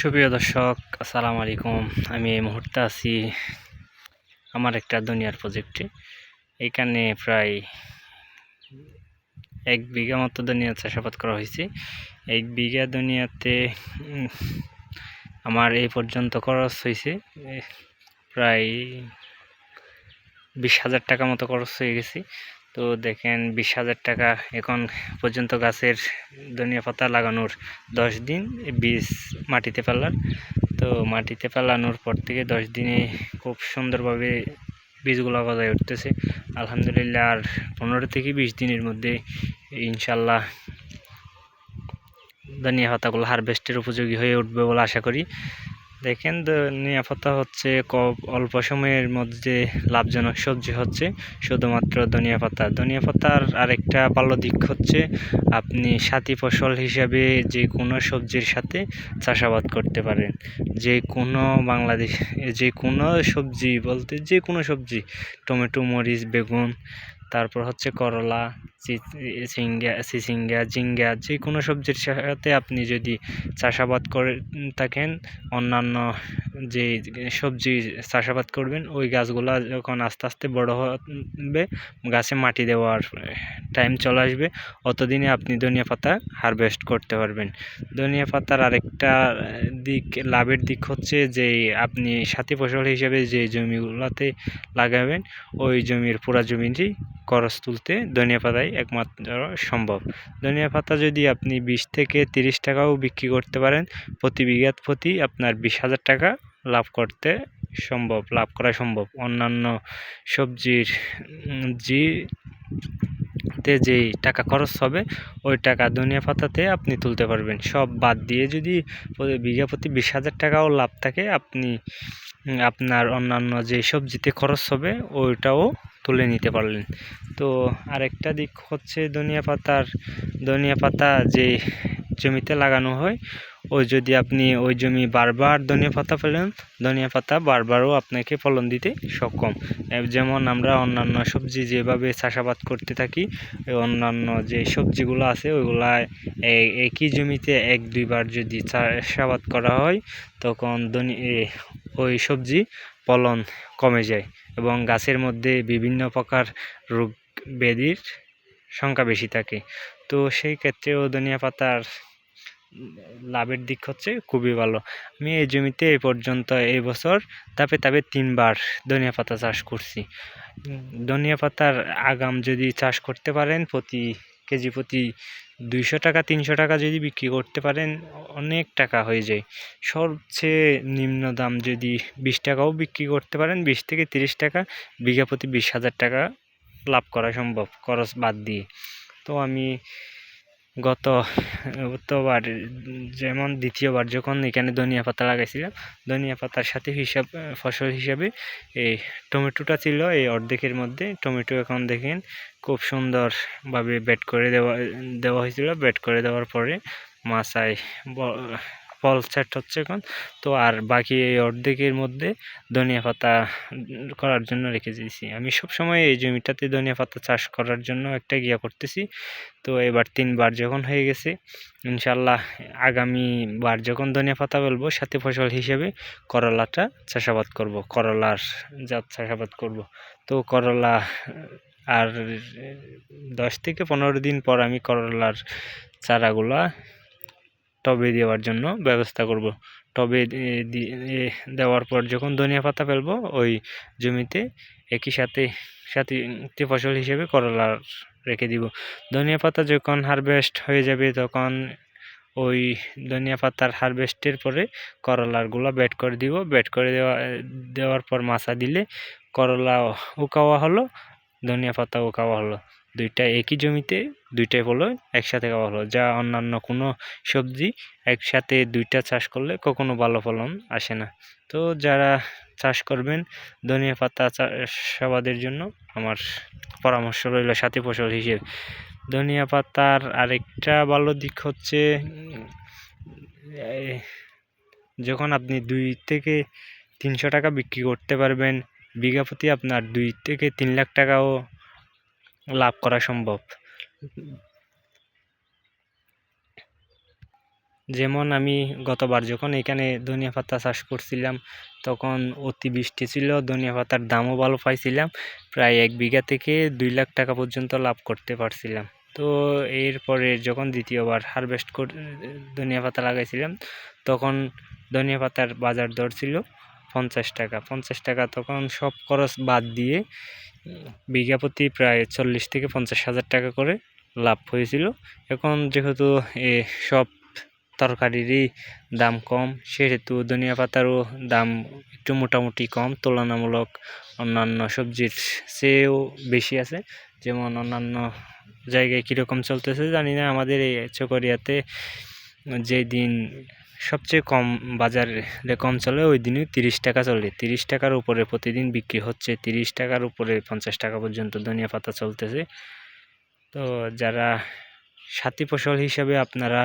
সুপ্রিয় দর্শক, আসসালামু আলাইকুম। আমি এই মুহূর্তে আছি আমার একটা দুনিয়ার প্রজেক্টে। এখানে প্রায় এক বিঘা মতো দুনিয়া চাষাবাদ করা হয়েছে। এক বিঘা দুনিয়াতে আমার এই পর্যন্ত খরচ হয়েছে প্রায় বিশ হাজার টাকা মতো খরচ হয়ে গেছে। তো দেখেন বিশ হাজার টাকা এখন পর্যন্ত গাছের ধনিয়া পাতা লাগানোর দশ দিন বীজ মাটিতে ফেলার। তো মাটিতে ফেলানোর পর থেকে দশ দিনে খুব সুন্দরভাবে বীজগুলো গজায় উঠতেছে। আলহামদুলিল্লাহ আর পনেরো থেকে বিশ দিনের মধ্যে ইনশাল্লাহ ধনিয়া পাতাগুলো হারভেস্টের উপযোগী হয়ে উঠবে বলে আশা করি। দেখেন পাতা হচ্ছে অল্প সময়ের মধ্যে লাভজনক সবজি হচ্ছে, শুধুমাত্র ধনিয়া পাতা ধনিয়া পাতার আরেকটা ভালো দিক হচ্ছে, আপনি সাথী ফসল হিসাবে যে কোনো সবজির সাথে চাষাবাদ করতে পারেন। যে কোনো বাংলাদেশ যে কোনো সবজি বলতে যে কোনো সবজি, টমেটো, মরিচ, বেগুন তারপর হচ্ছে করলা ঝিঙ্গা চিচিঙ্গা ঝিঙ্গা যে কোনো সবজির সাথে আপনি যদি চাষাবাদ করে থাকেন, অন্যান্য যে সবজি চাষাবাদ করবেন, ওই গাছগুলা যখন আস্তে আস্তে বড় হবে, গাছে মাটি দেওয়ার টাইম চলে আসবে, অতদিনে আপনি ধনিয়া পাতা হারভেস্ট করতে পারবেন। ধনিয়া পাতার আরেকটা দিক, লাভের দিক হচ্ছে যে আপনি সাথী ফসল হিসেবে যে জমিগুলোতে লাগাবেন, ওই জমির পুরা জমিটি খরচ তুলতে ধনিয়া পাতাই একমাত্র সম্ভব। ধনিয়া পাতা যদি আপনি বিশ থেকে তিরিশ টাকাও বিক্রি করতে পারেন, প্রতি বিঘা প্রতি আপনার বিশ হাজার টাকা লাভ করতে সম্ভব, লাভ করা সম্ভব। অন্যান্য সবজির যে তে যেই টাকা খরচ হবে, ওই টাকা ধনিয়া পাতাতে আপনি তুলতে পারবেন। সব বাদ দিয়ে যদি বিঘা প্রতি বিশ হাজার টাকাও লাভ থাকে, আপনি আপনার অন্যান্য যে সবজিতে খরচ হবে, ওইটাও তুলে নিতে পারলেন। তো আরেকটা দিক হচ্ছে ধনিয়া পাতার, ধনিয়া পাতা যে জমিতে লাগানো হয়, ওই যদি আপনি ওই জমি বারবার ধনিয়া পাতা ফেলেন, ধনিয়া পাতা বারবারও আপনাকে ফলন দিতে সক্ষম। যেমন আমরা অন্যান্য সবজি যেভাবে চাষাবাদ করতে থাকি অন্যান্য যে সবজিগুলো আছে, ওইগুলা একই জমিতে এক দুইবার যদি চাষাবাদ করা হয়, তখন ধনি ওই সবজি ফলন কমে যায় এবং গাছের মধ্যে বিভিন্ন প্রকার রোগ ব্যাধির সংখ্যা বেশি থাকে। তো সেই ক্ষেত্রেও ধনিয়া পাতার লাভের দিক হচ্ছে খুবই ভালো। আমি এই জমিতে এই পর্যন্ত এই বছর তাপে তাপে তিনবার ধনিয়া পাতা চাষ করছি। ধনিয়া পাতার আগাম যদি চাষ করতে পারেন প্রতি কেজি প্রতি দুইশো টাকা, তিনশো টাকা যদি বিক্রি করতে পারেন, অনেক টাকা হয়ে যায়। সবচেয়ে নিম্ন দাম যদি বিশ টাকাও বিক্রি করতে পারেন, বিশ থেকে তিরিশ টাকা, বিঘা প্রতি বিশ হাজার টাকা লাভ করা সম্ভব খরচ বাদ দিয়ে। তো আমি গতবার যেমন দ্বিতীয়বার যখন এখানে ধনিয়া পাতা লাগাইছিলাম ধনিয়া পাতার সাথে হিসাব, ফসল হিসাবে এই টমেটোটা ছিল, এই অর্ধেকের মধ্যে। টমেটো এখন দেখেন খুব সুন্দরভাবে ব্যাট করে দেওয়া দেওয়া হয়েছিল। ব্যাট করে দেওয়ার পরে মাচায় ফল সেট হচ্ছে এখন। তো আর বাকি এই অর্ধেকের মধ্যে ধনিয়া পাতা করার জন্য রেখে দিয়েছি। আমি সবসময় এই জমিটাতে ধনিয়া পাতা চাষ করার জন্য একটা গিয়া করতেছি। তো এবার তিনবার যখন হয়ে গেছে ইনশাল্লাহ আগামী বার যখন ধনিয়া পাতা বলব সাথে ফসল হিসেবে করলাটা চাষাবাদ করব, করলার জাত চাষাবাদ করব। তো করলা আর দশ থেকে পনেরো দিন পর আমি করলার চারাগুলা টবে দেওয়ার জন্য ব্যবস্থা করব। টবে দেওয়ার পর যখন ধনিয়া পাতা ফেলব, ওই জমিতে একই সাথে সাথে ফসল হিসেবে করলা রেখে দিব। ধনিয়া পাতা যখন হারভেস্ট হয়ে যাবে, তখন ওই ধনিয়া পাতার হারভেস্টের পরে করলারগুলো ব্যাট করে দিব। ব্যাট করে দেওয়া, দেওয়ার পর মাছা দিলে করলা উকাওয়া হলো, ধনিয়া পাতা উকাওয়া হলো। দুইটা একই জমিতে দুইটাই হলো একসাথে হলো যা অন্যান্য কোনো সবজি একসাথে দুইটা চাষ করলে কখনো ভালো ফলন আসে না। তো যারা চাষ করবেন, ধনিয়া পাতা চাষাবাদের জন্য, আমার পরামর্শ রইল সাথী ফসল হিসেবে। ধনিয়া পাতার আরেকটা ভালো দিক হচ্ছে যখন আপনি দুই থেকে তিনশো টাকা বিক্রি করতে পারবেন, বিঘা প্রতি আপনার দুই থেকে তিন লাখ টাকাও লাভ করা সম্ভব। যেমন আমি গতবার যখন এখানে ধনিয়া পাতা চাষ করছিলাম, তখন অতি বৃষ্টি ছিল, ধনিয়া পাতার দামও ভালো পাইছিলাম, প্রায় এক বিঘা থেকে দুই লাখ টাকা পর্যন্ত লাভ করতে পারছিলাম। তো এরপরে যখন দ্বিতীয়বার হারভেস্ট করে, ধনিয়া পাতা লাগাইছিলাম, তখন ধনিয়া পাতার বাজার দর ছিল পঞ্চাশ টাকা। পঞ্চাশ টাকা তখন সব খরচ বাদ দিয়ে বিঘা প্রতি প্রায় চল্লিশ থেকে পঞ্চাশ হাজার টাকা করে লাভ হয়েছিল। এখন যেহেতু এ সব তরকারিরই দাম কম, সেহেতু ধনিয়া পাতারও দাম একটু মোটামুটি কম, তুলনামূলক অন্যান্য সবজির চেয়েও বেশি আছে। যেমন অন্যান্য জায়গায় কীরকম চলতেছে জানি না, আমাদের এই চকরিয়াতে যেই দিন সবচেয়ে কম বাজারে কম চলে ওই দিনে তিরিশ টাকা চলে। তিরিশ টাকার উপরে প্রতিদিন বিক্রি হচ্ছে, তিরিশ টাকার উপরে পঞ্চাশ টাকা পর্যন্ত ধনিয়া পাতা চলতেছে। তো যারা সাথী ফসল হিসাবে আপনারা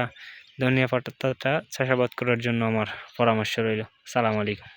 ধনিয়া পাতাটা চাষাবাদ করার জন্য আমার পরামর্শ রইল। সালাম আলাইকুম।